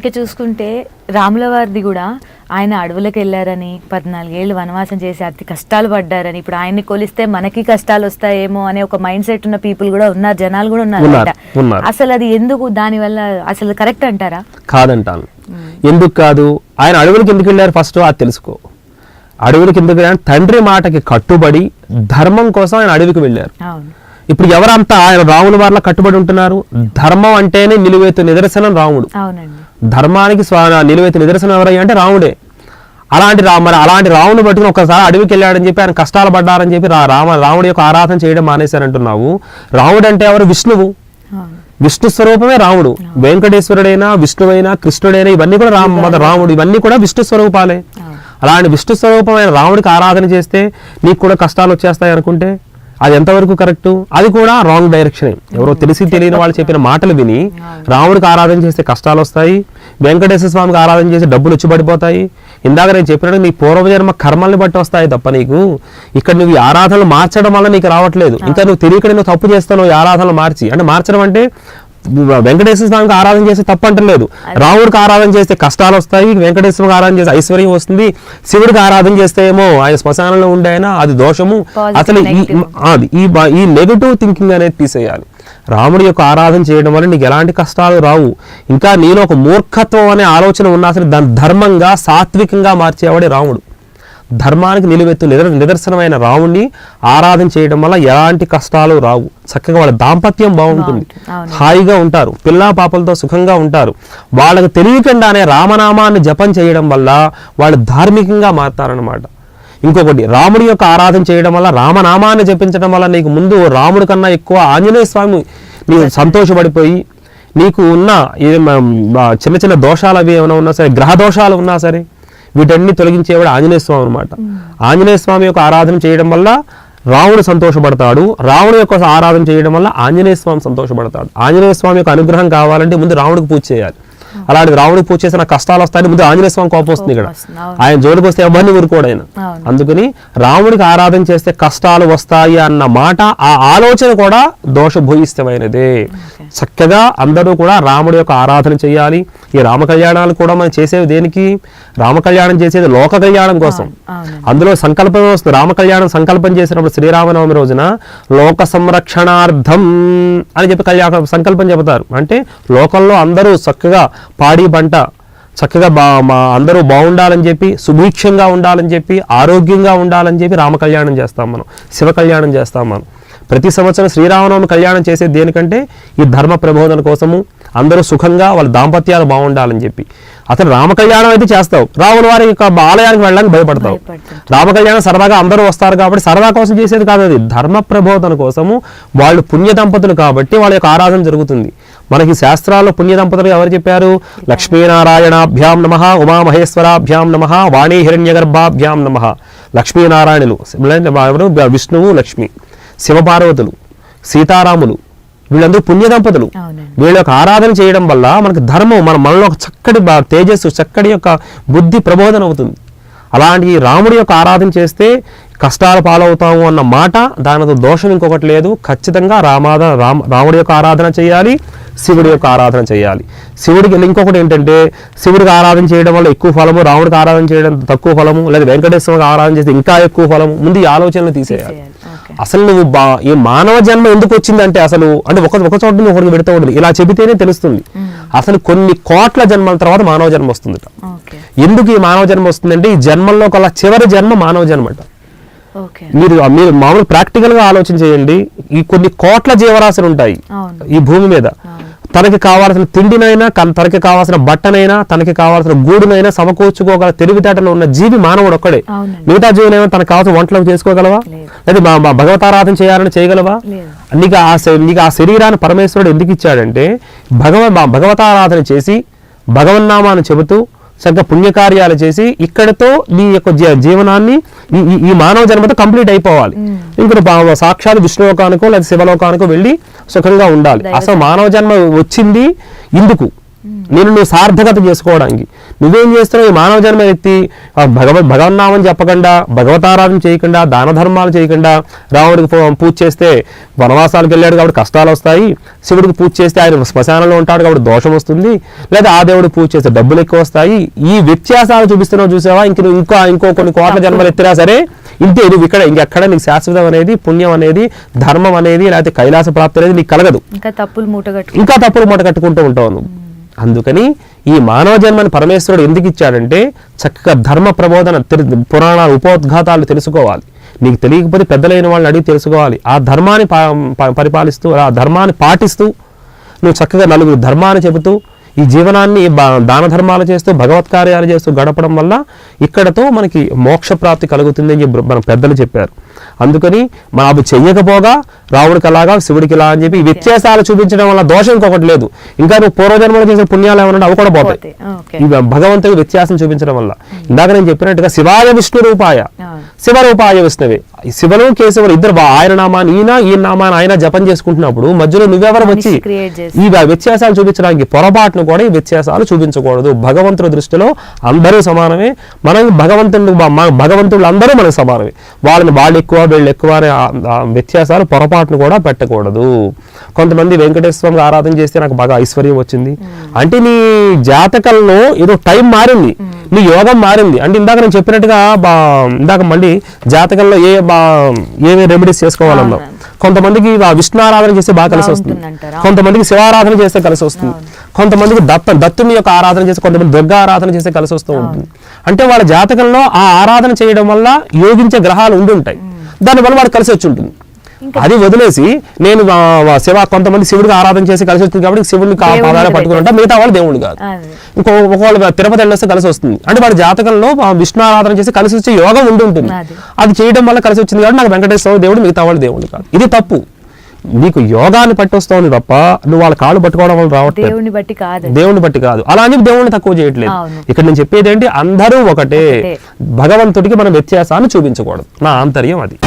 ఇక చూసుకుంటే రాముల వారిది కూడా ఆయన అడవులకు వెళ్ళారని పద్నాలుగేళ్ళు వనవాసం చేసి అతి కష్టాలు పడ్డారని ఇప్పుడు ఆయన్ని కొలిస్తే మనకి కష్టాలు వస్తాయేమో అనే ఒక మైండ్ సెట్ ఉన్న పీపుల్ కూడా ఉన్నారు జనాలు కూడా ఉన్నారు. అసలు అది ఎందుకు దాని వల్ల అసలు కరెక్ట్ అంటారా? కాదంటాను. ఎందుకు కాదు ఆయన అడవులకి ఎందుకు వెళ్ళారు ఫస్ట్ అది తెలుసుకో. అడవులకి ఎందుకు వెళ్ళారు? తండ్రి మాటకి కట్టుబడి ధర్మం కోసం ఆయన అడవికి వెళ్ళారు. ఇప్పుడు ఎవరంతా ఆయన రాముల వారిలో కట్టుబడి ఉంటున్నారు? ధర్మం అంటేనే నిలువెత్తు నిదర్శనం రాముడు. అవునండి. ధర్మానికి స్వా నిలువెత్తు నిదర్శనం ఎవరయ్యా అంటే రాముడే. అలాంటి రా మరి అలాంటి రాముని పట్టుకుని ఒకసారి అడవికి వెళ్ళాడని చెప్పి ఆయన కష్టాలు పడ్డారని చెప్పి రామ రాముడి యొక్క ఆరాధన చేయడం మానేశారంటున్నావు. రాముడు అంటే ఎవరు? విష్ణువు. విష్ణు స్వరూపమే రాముడు. వెంకటేశ్వరుడైనా విష్ణువైనా కృష్ణుడైనా ఇవన్నీ కూడా రామ రాముడు ఇవన్నీ కూడా విష్ణు స్వరూపాలే. అలాంటి విష్ణు స్వరూపమైన రాముడికి ఆరాధన చేస్తే నీకు కూడా కష్టాలు వచ్చేస్తాయి అనుకుంటే అది ఎంతవరకు కరెక్ట్? అది కూడా రాంగ్ డైరెక్షన్. ఎవరో తెలిసి తెలియని వాళ్ళు చెప్పిన మాటలు విని రాముడికి ఆరాధన చేస్తే కష్టాలు వస్తాయి వెంకటేశ్వర స్వామికి ఆరాధన చేస్తే డబ్బులు వచ్చి పడిపోతాయి. ఇందాక నేను చెప్పినట్టు నీ పూర్వజన్మ కర్మల్ని బట్టి వస్తాయి తప్ప నీకు ఇక్కడ నువ్వు ఈ ఆరాధనలు మార్చడం వల్ల నీకు రావట్లేదు. ఇంకా నువ్వు తెలియక నువ్వు తప్పు చేస్తావు ఈ ఆరాధనలు మార్చి. అంటే మార్చడం అంటే వెంకటేశ్వర స్వామికి ఆరాధన చేస్తే తప్పు అంటలేదు. రాముడికి ఆరాధన చేస్తే కష్టాలు వస్తాయి వెంకటేశ్వరికి ఆరాధన చేస్తే ఐశ్వర్యం వస్తుంది శివుడికి ఆరాధన చేస్తే ఏమో ఆయన శ్మశానంలో ఉండే ఆయన అది దోషము. అసలు ఈ ఈ నెగటివ్ థింకింగ్ అనేది తీసేయాలి. రాముడి యొక్క ఆరాధన చేయడం వల్ల నీకు ఎలాంటి కష్టాలు రావు. ఇంకా నేను ఒక మూర్ఖత్వం అనే ఆలోచన ఉన్నా సరే దాన్ని ధర్మంగా సాత్వికంగా మార్చేవాడే రాముడు. ధర్మానికి నిలువెత్తు నిదర్ నిదర్శనమైన రాముడిని ఆరాధన చేయడం వల్ల ఎలాంటి కష్టాలు రావు. చక్కగా వాళ్ళ దాంపత్యం బాగుంటుంది. హాయిగా ఉంటారు. పిల్లా పాపలతో సుఖంగా ఉంటారు. వాళ్ళకి తెలియకుండానే రామనామాన్ని జపం చేయడం వల్ల వాళ్ళు ధార్మికంగా మారుతారనమాట ఇంకొకటి రాముడి యొక్క ఆరాధన చేయడం వల్ల రామనామాన్ని జపించడం వల్ల నీకు ముందు రాముడి కన్నా ఎక్కువ ఆంజనేయ స్వామి నీవు సంతోషపడిపోయి నీకు ఉన్న చిన్న చిన్న దోషాలు అవి ఏమైనా ఉన్నా సరే గ్రహ దోషాలు ఉన్నా సరే వీటన్ని తొలగించేవాడు ఆంజనేయ స్వామి అనమాట ఆంజనేయ స్వామి యొక్క ఆరాధన చేయడం వల్ల రాముడు సంతోషపడతాడు. రాముడు యొక్క ఆరాధన చేయడం వల్ల ఆంజనేయ స్వామి సంతోషపడతాడు. ఆంజనేయ స్వామి యొక్క అనుగ్రహం కావాలంటే ముందు రాముడికి పూజ చేయాలి. అలాంటి రాముడికి పూజ చేసిన కష్టాలు వస్తాయని ముందు ఆంజనేయ స్వామి కోపం వస్తుంది ఇక్కడ. ఆయన జోలికి వస్తే ఎవరిని ఊరుకోడు ఆయన. అందుకని రాముడికి ఆరాధన చేస్తే కష్టాలు వస్తాయి అన్న మాట ఆ ఆలోచన కూడా దోషభూయిష్టమైనదే. చక్కగా అందరూ కూడా రాముడి యొక్క ఆరాధన చేయాలి. ఈ రామ కళ్యాణాలు కూడా మనం చేసేవి దేనికి? రామ కళ్యాణం చేసేది లోక కళ్యాణం కోసం. అందులో సంకల్పం వస్తుంది. రామ కళ్యాణం సంకల్పం చేసినప్పుడు శ్రీరామనవమి రోజున లోక సంరక్షణార్థం అని చెప్పి కళ్యాణ సంకల్పం చెబుతారు. అంటే లోకంలో అందరూ చక్కగా పాడి పంట చక్కగా బా మా అందరూ బాగుండాలని చెప్పి సుభిక్షంగా ఉండాలని చెప్పి ఆరోగ్యంగా ఉండాలని చెప్పి రామ కళ్యాణం చేస్తాం మనం శివ కళ్యాణం చేస్తాం మనం. ప్రతి సంవత్సరం శ్రీరామనవమి కళ్యాణం చేసేది దేనికంటే ఈ ధర్మ ప్రబోధన కోసము అందరూ సుఖంగా వాళ్ళ దాంపత్యాలు బాగుండాలని చెప్పి. అతను రామ కళ్యాణం అయితే చేస్తావు. రాముల వారి యొక్క ఆలయానికి వెళ్ళడానికి భయపడతావు. రామ కళ్యాణం సరదాగా అందరూ వస్తారు కాబట్టి సరదా కోసం చేసేది కాదు అది. ధర్మ ప్రబోధన కోసము వాళ్ళు పుణ్య దంపతులు కాబట్టి వాళ్ళ యొక్క ఆరాధన జరుగుతుంది. మనకి శాస్త్రాల్లో పుణ్య దంపతులు ఎవరు చెప్పారు? లక్ష్మీనారాయణాభ్యాం నమ ఉమామహేశ్వరాభ్యాం నమ వాణీ హిరణ్యగర్భాభ్యాం నమ. లక్ష్మీనారాయణులు. ఎవరు? విష్ణువు లక్ష్మి. శివపార్వతులు సీతారాములు. వీళ్ళందరూ పుణ్య దంపతులు అవునండి. వీళ్ళ యొక్క ఆరాధన చేయడం వల్ల మనకి ధర్మం మన మనలో ఒక చక్కటి తేజస్సు చక్కటి యొక్క బుద్ధి ప్రబోధన అవుతుంది. అలాంటి రాముడి యొక్క ఆరాధన చేస్తే కష్టాలు పాలవుతాము అన్న మాట దానితో దోషం ఇంకొకటి లేదు. ఖచ్చితంగా రామాద రామ రాముడి యొక్క ఆరాధన చేయాలి శివుడి యొక్క ఆరాధన చేయాలి. శివుడికి ఇంకొకటి ఏంటంటే శివుడికి ఆరాధన చేయడం వల్ల ఎక్కువ ఫలము రాముడికి ఆరాధన చేయడం తక్కువ ఫలము లేదా వెంకటేశ్వరుడికి ఆరాధన చేస్తే ఇంకా ఎక్కువ ఫలము ముందు ఈ ఆలోచనలు తీసేయాలి. అసలు నువ్వు బా ఈ మానవ జన్మ ఎందుకు వచ్చిందంటే అసలు అంటే ఒక ఒక చోట నుంచి ఒకరికి పెడతా ఉంటుంది ఇలా చెబితేనే తెలుస్తుంది. అసలు కొన్ని కోట్ల జన్మల తర్వాత మానవ జన్మ వస్తుందట. ఓకే. ఎందుకు ఈ మానవ జన్మ వస్తుందంటే ఈ జన్మల్లో కల్లా చివరి జన్మ మానవ జన్మ అట మీరు మీరు మామూలు ప్రాక్టికల్గా ఆలోచన చేయండి ఈ కొన్ని కోట్ల జీవరాశులు ఉంటాయి. ఈ భూమి మీద తనకి కావాల్సిన తిండినైనా తనకి కావాల్సిన బట్టనైనా తనకి కావాల్సిన గూడునైనా సమకూర్చుకోగల తెలివితేటలు ఉన్న జీవి మానవుడు ఒక్కడే. మిగతా జీవులు తనకు కావాల్సిన వంటలు చేసుకోగలవా లేదు. మా- భగవతారాధన చేయాలని చేయగలవా. నీకు ఆ నీకు ఆ శరీరాన్ని పరమేశ్వరుడు ఎందుకు ఇచ్చాడంటే భగవ భగవతారాధన చేసి భగవన్నామాన్ని చెబుతూ చక్కగా పుణ్యకార్యాలు చేసి ఇక్కడతో నీ యొక్క జీవనాన్ని ఈ- మానవ జన్మతో కంప్లీట్ అయిపోవాలి. ఇక్కడ బా- సాక్షాత్ విష్ణులోకానికో లేదా శివలోకానికో వెళ్ళి సుఖంగా ఉండాలి. అసలు మానవ జన్మ వచ్చింది ఇందుకు. నేను నువ్వు సార్థకత చేసుకోవడానికి. నువ్వేం చేస్తున్నావు? ఈ మానవ జన్మ ఎత్తి ఆ భగవద్ భగవన్నామని చెప్పకుండా భగవతారాధన చేయకుండా దాన ధర్మాలు చేయకుండా రాముడికి పూజ చేస్తే వనవాసాలకు వెళ్ళాడు కాబట్టి కష్టాలు వస్తాయి. శివుడికి పూజ చేస్తే ఆయన శ్మశానంలో ఉంటాడు కాబట్టి దోషం వస్తుంది. లేదా ఆ దేవుడికి పూజ చేస్తే డబ్బులు ఎక్కువ వస్తాయి. ఈ వ్యత్యాసాలు చూపిస్తున్నావు చూసావా? ఇంక నువ్వు ఇంకో ఇంకో కొన్ని కోట్ల జన్మలు ఎత్తినా సరే ఇంతే నువ్వు ఇక్కడ ఇంకెక్కడ నీకు శాశ్వతం అనేది పుణ్యం అనేది ధర్మం అనేది లేకపోతే కైలాస ప్రాప్తి అనేది నీకు కలగదు. ఇంకా తప్పులు మూటగట్టు ఇంకా తప్పులు మూట కట్టుకుంటూ ఉంటావు నువ్వు. అందుకని ఈ మానవ జన్మని పరమేశ్వరుడు ఎందుకు ఇచ్చాడంటే చక్కగా ధర్మ ప్రబోధన పురాణాలు ఉపోద్ఘాతాలు తెలుసుకోవాలి. నీకు తెలియకపోతే పెద్దలైన వాళ్ళని అడిగి తెలుసుకోవాలి. ఆ ధర్మాన్ని పరిపాలిస్తూ ఆ ధర్మాన్ని పాటిస్తూ నువ్వు చక్కగా నలుగురు ధర్మాన్ని చెబుతూ ఈ జీవనాన్ని బా- దాన ధర్మాలు చేస్తూ భగవత్ కార్యాలు చేస్తూ గడపడం వల్ల ఇక్కడతో మనకి మోక్ష ప్రాప్తి కలుగుతుంది అని చెప్పి మన పెద్దలు చెప్పారు. అందుకని మనం అవి చెయ్యకపోగా రావుడికి అలాగా శివుడికి ఇలా అని చెప్పి వ్యత్యాసాలు చూపించడం వల్ల దోషం ఇంకొకటి లేదు. ఇంకా నువ్వు పూర్వజన్మలో చేసిన పుణ్యాలు ఏమన్నా అవి కూడా పోతాయి. పోతాయి. ఓకే. ఈ భగవంతుడి వ్యత్యాసం చూపించడం వల్ల. ఇందాక నేను చెప్పినట్టుగా శివాయ విష్ణు రూపాయ. శివరూపాయ విష్ణువే. ఈ శివను కేశవులు ఇద్దరు ఆయన నామాన్ని ఈయన ఈ నామాన్ని ఆయన జపం చేసుకుంటున్నప్పుడు మధ్యలో నువ్వెవరు వచ్చి. ఈ వ్యత్యాసాలు చూపించడానికి పొరపాటును కూడా ఈ వ్యత్యాసాలు చూపించకూడదు. భగవంతుడి దృష్టిలో అందరూ సమానమే. మనం భగవంతుడు భగవంతుడు అందరూ మనకు సమానమే. వాళ్ళని వాళ్ళు ఎక్కువ వీళ్ళు ఎక్కువ అనే వ్యత్యాసాలు పొరపాటును కూడా పెట్టకూడదు. కొంతమంది వెంకటేశ్వర స్వామికి ఆరాధన చేస్తే నాకు బాగా ఐశ్వర్యం వచ్చింది. అంటే నీ జాతకంలో ఏదో టైం మారింది. నీ యోగం మారింది. అంటే ఇందాక నేను చెప్పినట్టుగా బా ఇందాక మళ్ళీ జాతకంలో ఏ బా ఏవే రెమెడీస్ చేసుకోవాలన్నావు కొంతమందికి విష్ణు ఆరాధన చేస్తే బాగా కలిసి వస్తుంది? కొంతమందికి శివారాధన చేస్తే కలిసి వస్తుంది. కొంతమందికి దత్త దత్తుని యొక్క ఆరాధన చేస్తే కొంతమంది దుర్గా ఆరాధన చేస్తే కలిసి వస్తూ ఉంటుంది. అంటే వాళ్ళ జాతకంలో ఆ ఆరాధన చేయడం వల్ల యోగించే గ్రహాలు ఉండి ఉంటాయి దానివల్ల వాడు కలిసి వచ్చి ఉంటుంది. అది వదిలేసి నేను శివ కొంతమంది శివుడికి ఆరాధన చేసి కలిసి వస్తుంది కాబట్టి శివుడిని పాదాలు పట్టుకుంటా మిగతా వాళ్ళు దేవుడు కాదు. ఇంకో ఒకవేళ తిరుపతి వెళ్ళొస్తే కలిసి వస్తుంది. అంటే వాడి జాతకంలో విష్ణు ఆరాధన చేసి కలిసి వచ్చే యోగం ఉండి ఉంటుంది. అది. అది చేయడం వల్ల కలిసి వచ్చింది కాబట్టి నాకు వెంకటేశ్వర దేవుడు మిగతా వాళ్ళు దేవుడు కాదు. ఇది తప్పు. నీకు యోగాన్ని పట్టి వస్తావు తప్ప నువ్వు వాళ్ళ కాళ్ళు పట్టుకోవడం వల్ల రావట్లేదు. దేవుని బట్టి కాదు. దేవుని బట్టి కాదు. అలా అని దేవుణ్ణి తక్కువ చేయట్లేదు. ఇక్కడ నేను చెప్పేది ఏంటి అందరూ ఒకటే. భగవంతుడికి మనం వ్యత్యాసాన్ని చూపించకూడదు. నా ఆంతర్యం అది.